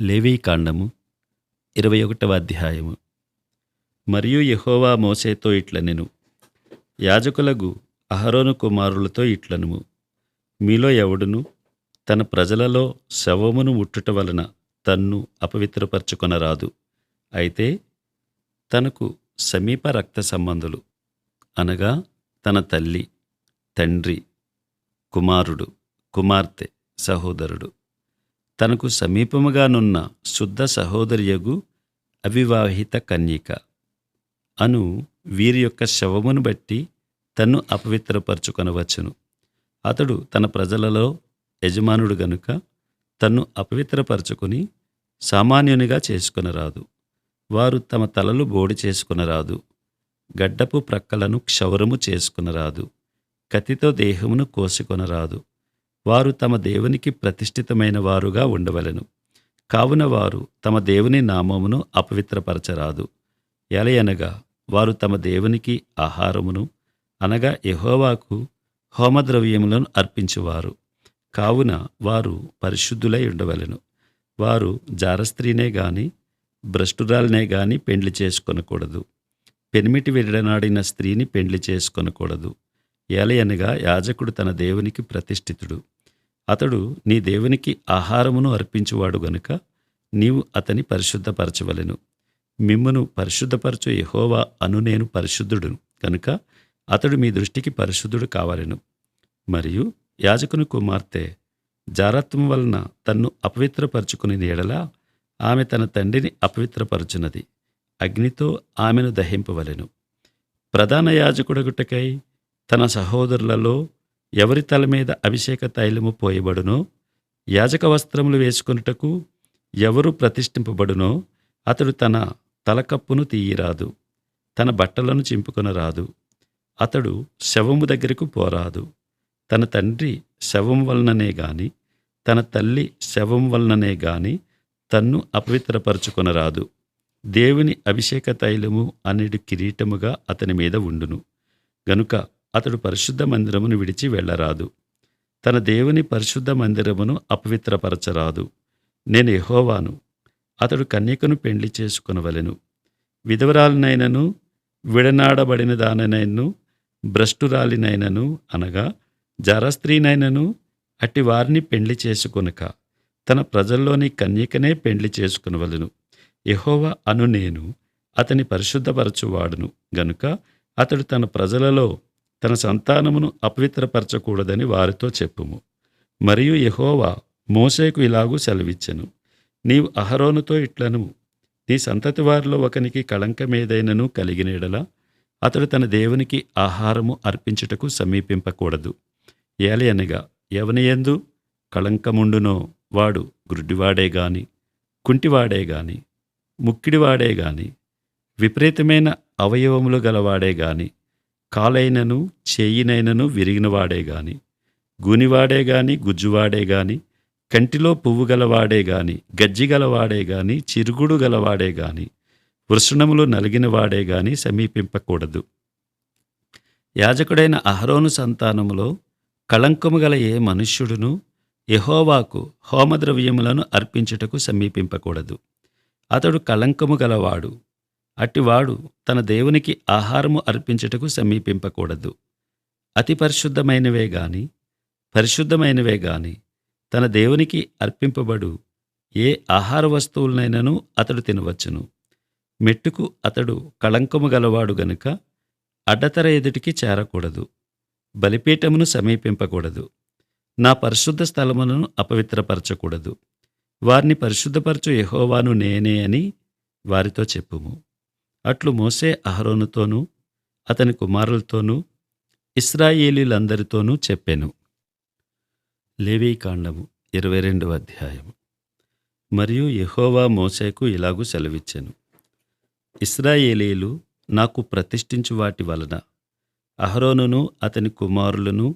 లేవీకాండము ఇరవై ఒకటవ అధ్యాయము. మరియు యహోవా మోసేతో ఇట్లనెను యాజకులకు అహరోను కుమారులతో ఇట్లనుము. మీలో ఎవడును? తన ప్రజలలో శవమును ముట్టుట వలన తన్ను అపవిత్రపరచుకొనరాదు. అయితే తనకు సమీప రక్త సంబంధులు అనగా తన తల్లి తండ్రి కుమారుడు కుమార్తె సహోదరుడు. తనకు సమీపముగానున్న శుద్ధ సహోదరియగు అవివాహిత కన్యక. అను వీరి యొక్క శవమును బట్టి తన్ను అపవిత్రపరచుకొనవచ్చును. అతడు తన ప్రజలలో యజమానుడు గనుక తన్ను అపవిత్రపరచుకుని సామాన్యునిగా చేసుకొనరాదు. వారు తమ తలలు బోడి చేసుకొనరాదు. గడ్డపు ప్రక్కలను క్షౌరము చేసుకునరాదు. కతితో దేహమును కోసుకొనరాదు. వారు తమ దేవునికి ప్రతిష్ఠితమైన వారుగా ఉండవలెను. కావున వారు తమ దేవుని నామమును అపవిత్రపరచరాదు. ఎలయనగా వారు తమ దేవునికి ఆహారమును అనగా యహోవాకు హోమద్రవ్యములను అర్పించువారు. కావున వారు పరిశుద్ధులై ఉండవలెను. వారు జారస్త్రీనే గాని భ్రష్టురాలనే గాని పెండ్లి చేసుకొనకూడదు. పెనిమిటి విడనాడిన స్త్రీని పెండ్లి చేసుకొనకూడదు. ఏలయనగా యాజకుడు తన దేవునికి ప్రతిష్ఠితుడు. అతడు నీ దేవునికి ఆహారమును అర్పించువాడు గనుక నీవు అతని పరిశుద్ధపరచవలెను. మిమ్మును పరిశుద్ధపరచు యహోవా అను నేను పరిశుద్ధుడును. కనుక అతడు మీ దృష్టికి పరిశుద్ధుడు కావాలెను. మరియు యాజకుని కుమార్తె జారత్వం వలన తన్ను అపవిత్రపరచుకుని నీడలా ఆమె తన తండ్రిని అపవిత్రపరచునది అగ్నితో ఆమెను దహింపవలెను. ప్రధాన యాజకుడగుటకై తన సహోదరులలో ఎవరి తల మీద అభిషేక తైలము పోయబడునో యాజక వస్త్రములు వేసుకొనుటకు ఎవరు ప్రతిష్ఠింపబడునో అతడు తన తలకప్పును తీయరాదు తన బట్టలను చింపుకొనరాదు. అతడు శవము దగ్గరకు పోరాదు. తన తండ్రి శవం వలననే గాని తన తల్లి శవం వలననే గాని తన్ను అపవిత్రపరచుకొనరాదు. దేవుని అభిషేక తైలము అనేడు కిరీటముగా అతని మీద ఉండును. గనుక అతడు పరిశుద్ధ మందిరమును విడిచి వెళ్ళరాదు. తన దేవుని పరిశుద్ధ మందిరమును అపవిత్రపరచరాదు. నేను ఎహోవాను అతడు కన్యకను పెండ్లి చేసుకునవలెను. విధవరాలినైనను విడనాడబడిన దానైనను భ్రష్టురాలినైనను అనగా జరస్త్రీనైనను అట్టి వారిని పెండ్లి చేసుకొనక తన ప్రజల్లోని కన్యకనే పెండ్లి చేసుకునవలెను. యెహోవా అను నేను అతని పరిశుద్ధపరచువాడును. గనుక అతడు తన ప్రజలలో తన సంతానమును అపవిత్రపరచకూడదని వారితో చెప్పుము. మరియు యహోవా మోసేకు ఇలాగూ సెలవిచ్చెను. నీవు అహరోనుతో ఇట్లను నీ సంతతి వారిలో ఒకనికి కళంకమేదైనను కలిగినెడల అతడు తన దేవునికి ఆహారము అర్పించుటకు సమీపింపకూడదు. ఏలయనగా ఎవనియందు కళంకముండునో వాడు గుడ్డివాడే గాని కుంటివాడే గాని ముక్కిడివాడే గాని విపరీతమైన అవయవములు గలవాడే గాని కాలైనను చేయినైనను విరిగినవాడే గాని గూనివాడే గాని గుజ్జువాడే గాని కంటిలో పువ్వు గలవాడే గాని గజ్జిగలవాడే గాని చిరుగుడు గలవాడే గాని వృషణములు నలిగినవాడే గాని సమీపింపకూడదు. యాజకుడైన అహరోను సంతానములో కళంకము గల ఏ మనుష్యుడును యహోవాకు హోమద్రవ్యములను అర్పించుటకు సమీపింపకూడదు. అతడు కళంకము గలవాడు. అట్టివాడు తన దేవునికి ఆహారము అర్పించుటకు సమీపింపకూడదు. అతి పరిశుద్ధమైనవే గాని పరిశుద్ధమైనవే గాని తన దేవునికి అర్పింపబడు ఏ ఆహార వస్తువులనైనను అతడు తినవచ్చును. మెట్టుకు అతడు కళంకము గలవాడు గనుక అడ్డతర ఎదుటికి చేరకూడదు. బలిపీఠమును సమీపింపకూడదు. నా పరిశుద్ధ స్థలములను అపవిత్రపరచకూడదు. వారిని పరిశుద్ధపరచు యహోవాను నేనే అని వారితో చెప్పుము. అట్లు మోసే అహరోనుతోనూ అతని కుమారులతోనూ ఇస్రాయేలీలందరితోనూ చెప్పెను. లేవీకాండము ఇరవై రెండవ అధ్యాయము. మరియు యహోవా మోసేకు ఇలాగూ సెలవిచ్చెను. ఇస్రాయేలీలు నాకు ప్రతిష్ఠించు వాటి వలన అహరోనును అతని కుమారులను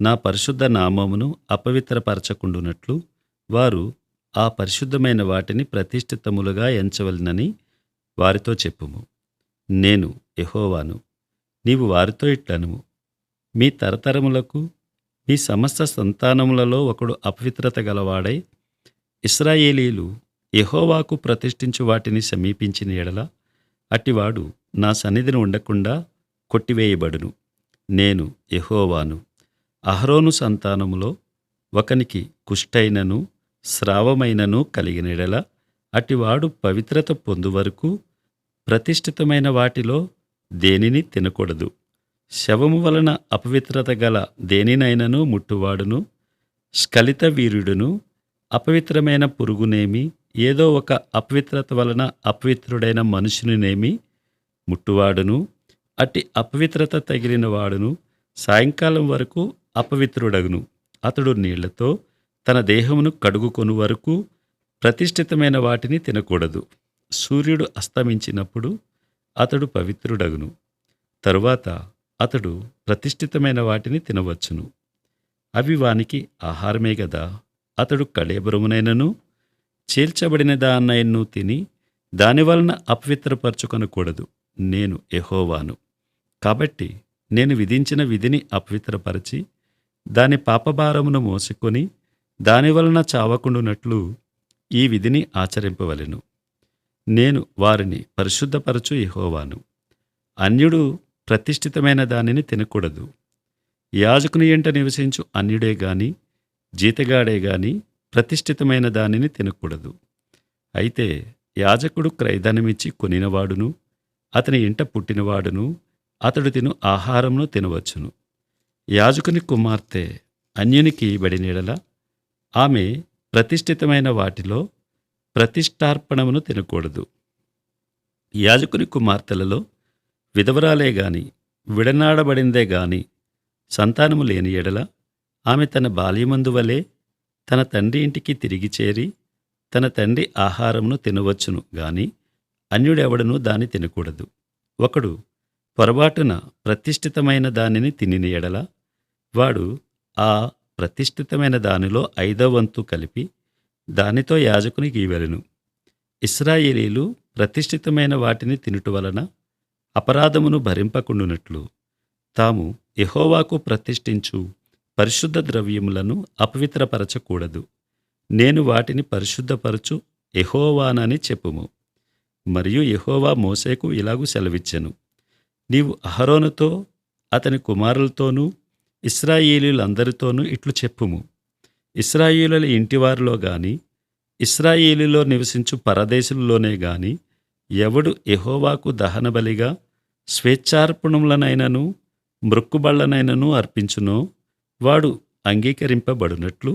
నా పరిశుద్ధ నామమును అపవిత్రపరచకుండునట్లు వారు ఆ పరిశుద్ధమైన వాటిని ప్రతిష్ఠితములుగా ఎంచవలనని వారితో చెప్పుము. నేను ఎహోవాను నీవు వారితో ఇట్లనుము. మీ తరతరములకు మీ సమస్త సంతానములలో ఒకడు అపవిత్రత గలవాడై ఇస్రాయేలీలు ఎహోవాకు ప్రతిష్ఠించు వాటిని సమీపించిన ఎడల అట్టివాడు నా సన్నిధిని ఉండకుండా కొట్టివేయబడును. నేను ఎహోవాను అహరోను సంతానములో ఒకనికి కుష్టైనను స్రావమైనను కలిగిన అటివాడు పవిత్రత పొందు వరకు ప్రతిష్ఠితమైన వాటిలో దేనిని తినకూడదు. శవము వలన అపవిత్రత గల దేనినైనను ముట్టువాడును స్ఖలిత వీరుడును అపవిత్రమైన పురుగునేమి ఏదో ఒక అపవిత్రత వలన అపవిత్రుడైన మనుషునినేమి ముట్టువాడును అట్టి అపవిత్రత తగిలిన వాడును సాయంకాలం వరకు అపవిత్రుడగును. అతడు నీళ్ళతో తన దేహమును కడుగుకొను వరకు ప్రతిష్ఠితమైన వాటిని తినకూడదు. సూర్యుడు అస్తమించినప్పుడు అతడు పవిత్రుడగును. తరువాత అతడు ప్రతిష్ఠితమైన వాటిని తినవచ్చును. అవి వానికి ఆహారమే గదా. అతడు కళేబరమునైనను చీల్చబడిన దాన్నయన్ను తిని దానివలన అపవిత్రపరచుకొనకూడదు. నేను ఎహోవాను కాబట్టి నేను విధించిన విధిని అపవిత్రపరచి దాని పాపభారమును మోసుకొని దానివలన చావకుండునట్లు ఈ విధిని ఆచరింపవలెను. నేను వారిని పరిశుద్ధపరచు ఇహోవాను అన్యుడు ప్రతిష్ఠితమైన దానిని తినకూడదు. యాజకుని ఎంట నివసించు అన్యుడే గాని జీతగాడే గాని ప్రతిష్ఠితమైన దానిని తినకూడదు. అయితే యాజకుడు క్రైధనమిచ్చి కొనినవాడును అతని ఇంట పుట్టినవాడును అతడు తిను ఆహారమును తినవచ్చును. యాజకుని కుమార్తె అన్యునికి బడినీడల ఆమె ప్రతిష్ఠితమైన వాటిలో ప్రతిష్టార్పణమును తినకూడదు. యాజకుని కుమార్తెలలో విధవరాలే గాని విడనాడబడిందే గాని సంతానము లేని ఎడల ఆమె తన బాల్యమందువలే తన తండ్రి ఇంటికి తిరిగి చేరి తన తండ్రి ఆహారమును తినవచ్చును గాని అన్యుడెవడనూ దాన్ని తినకూడదు. ఒకడు పొరపాటున ప్రతిష్ఠితమైన దానిని తినిన ఎడల వాడు ఆ ప్రతిష్ఠితమైన దానిలో ఐదో వంతు కలిపి దానితో యాజకునికి ఇవ్వెలను ఇస్రాయేలీలు ప్రతిష్ఠితమైన వాటిని తినుట వలన అపరాధమును భరింపకుండునట్లు. తాము ఎహోవాకు ప్రతిష్ఠించు పరిశుద్ధ ద్రవ్యములను అపవిత్రపరచకూడదు. నేను వాటిని పరిశుద్ధపరచు ఎహోవానని చెప్పుము. మరియు ఎహోవా మోసేకు ఇలాగూ సెలవిచ్చెను. నీవు అహరోనుతో అతని కుమారులతోనూ ఇస్రాయేలీలందరితోనూ ఇట్లు చెప్పుము. ఇస్రాయేలుల ఇంటివారిలో గాని ఇస్రాయేలీలో నివసించు పరదేశుల్లోనే గాని ఎవడు ఎహోవాకు దహనబలిగా స్వేచ్ఛార్పణములనైనను మృక్కుబళ్ళనైనను అర్పించునో వాడు అంగీకరింపబడినట్లు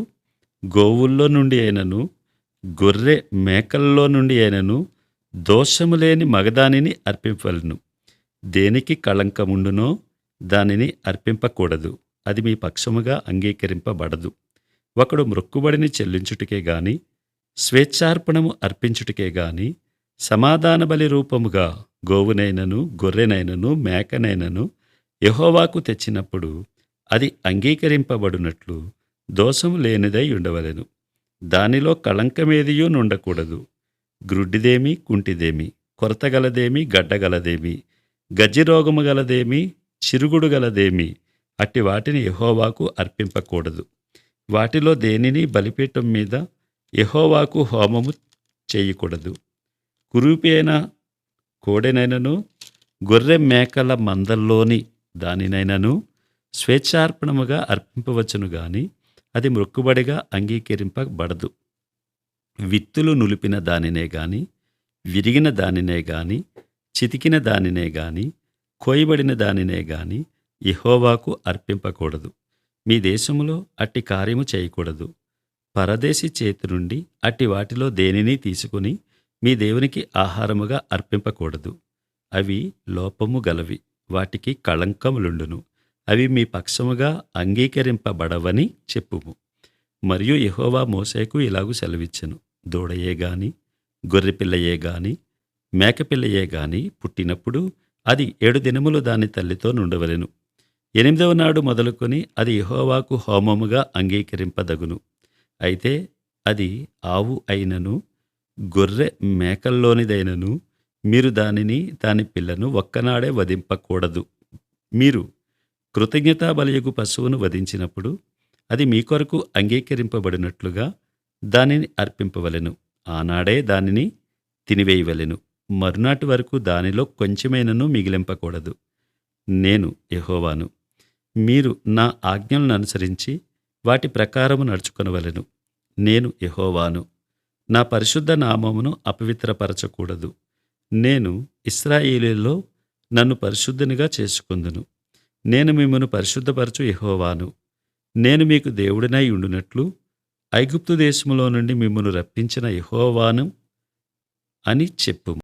గోవుల్లో నుండి అయినను గొర్రె మేకల్లో నుండి అయినను దోషము లేని మగదానిని అర్పింపలను దేనికి కళంకముండునో దానిని అర్పింపకూడదు. అది మీ పక్షముగా అంగీకరింపబడదు. ఒకడు మృక్కుబడిని చెల్లించుటకే గాని స్వేచ్ఛార్పణము అర్పించుటకే గాని సమాధాన బలి రూపముగా గోవునైనను గొర్రెనైనను మేకనైనను యెహోవాకు తెచ్చినప్పుడు అది అంగీకరింపబడినట్లు దోషము లేనిదై ఉండవలెను. దానిలో కళంకమేదియూ నుండకూడదు. గ్రుడ్డిదేమి కుంటిదేమి కొరతగలదేమి గడ్డగలదేమి గజ్జిరోగము గలదేమి చిరుగుడు గలదేమి అట్టి వాటిని యహోవాకు అర్పింపకూడదు. వాటిలో దేనిని బలిపీఠం మీద యహోవాకు హోమము చేయకూడదు. కురూపి అయిన కోడెనైనను గొర్రె మేకల మందల్లోని దానినైనను స్వేచ్ఛార్పణముగా అర్పింపవచ్చును గాని అది మృక్కుబడిగా అంగీకరింపబడదు. విత్తులు నులిపిన దానినే గాని విరిగిన దానినే గాని చితికిన దానినే గాని కోయబడిన దానినే గాని ఇహోవాకు అర్పింపకూడదు. మీ దేశములో అట్టి కార్యము చేయకూడదు. పరదేశి చేతి నుండి అట్టి వాటిలో దేనిని తీసుకుని మీ దేవునికి ఆహారముగా అర్పింపకూడదు. అవి లోపము గలవి వాటికి కళంకములుండును. అవి మీ పక్షముగా అంగీకరింపబడవని చెప్పుము. మరియు యహోవా మోసేకు ఇలాగూ సెలవిచ్చెను. దూడయే గాని గొర్రెపిల్లయే గాని మేకపిల్లయే గాని పుట్టినప్పుడు అది ఏడు దినములు దాని తల్లితో నుండవలెను. ఎనిమిదవ నాడు మొదలుకొని అది యహోవాకు హోమముగా అంగీకరింపదగును. అయితే అది ఆవు అయినను గొర్రె మేకల్లోనిదైనను మీరు దానిని దాని పిల్లను ఒక్కనాడే వధింపకూడదు. మీరు కృతజ్ఞతా బలియగు పశువును వధించినప్పుడు అది మీ కొరకు అంగీకరింపబడినట్లుగా దానిని అర్పింపవలెను. ఆనాడే దానిని తినివేయవలెను. మరునాటి వరకు దానిలో కొంచెమైనను మిగిలింపకూడదు. నేను యహోవాను. మీరు నా ఆజ్ఞలను అనుసరించి వాటి ప్రకారము నడుచుకొనవలెను. నేను యహోవాను. నా పరిశుద్ధ నామమును అపవిత్రపరచకూడదు. నేను ఇస్రాయిలీలో నన్ను పరిశుద్ధునిగా చేసుకుందును. నేను మిమ్మను పరిశుద్ధపరచు యహోవాను. నేను మీకు దేవుడినై ఉండునట్లు ఐగుప్తు దేశములో నుండి మిమ్మను రప్పించిన యహోవాను అని చెప్పుము.